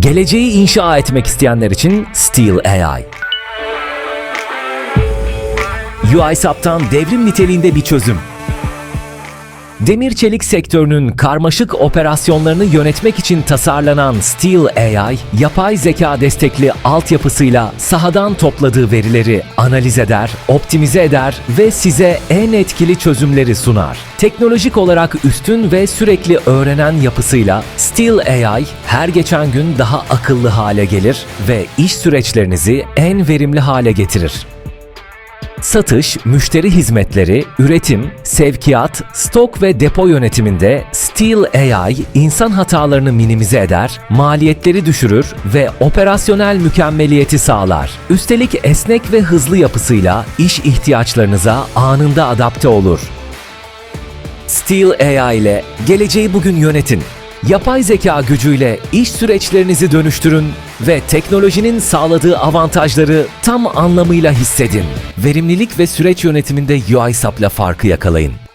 Geleceği inşa etmek isteyenler için Steel AI. UiSap'tan devrim niteliğinde bir çözüm. Demir çelik sektörünün karmaşık operasyonlarını yönetmek için tasarlanan Steel AI, yapay zeka destekli altyapısıyla sahadan topladığı verileri analiz eder, optimize eder ve size en etkili çözümleri sunar. Teknolojik olarak üstün ve sürekli öğrenen yapısıyla Steel AI her geçen gün daha akıllı hale gelir ve iş süreçlerinizi en verimli hale getirir. Satış, müşteri hizmetleri, üretim, sevkiyat, stok ve depo yönetiminde Steel AI insan hatalarını minimize eder, maliyetleri düşürür ve operasyonel mükemmeliyeti sağlar. Üstelik esnek ve hızlı yapısıyla iş ihtiyaçlarınıza anında adapte olur. Steel AI ile geleceği bugün yönetin. Yapay zeka gücüyle iş süreçlerinizi dönüştürün ve teknolojinin sağladığı avantajları tam anlamıyla hissedin. Verimlilik ve süreç yönetiminde UiSap'la farkı yakalayın.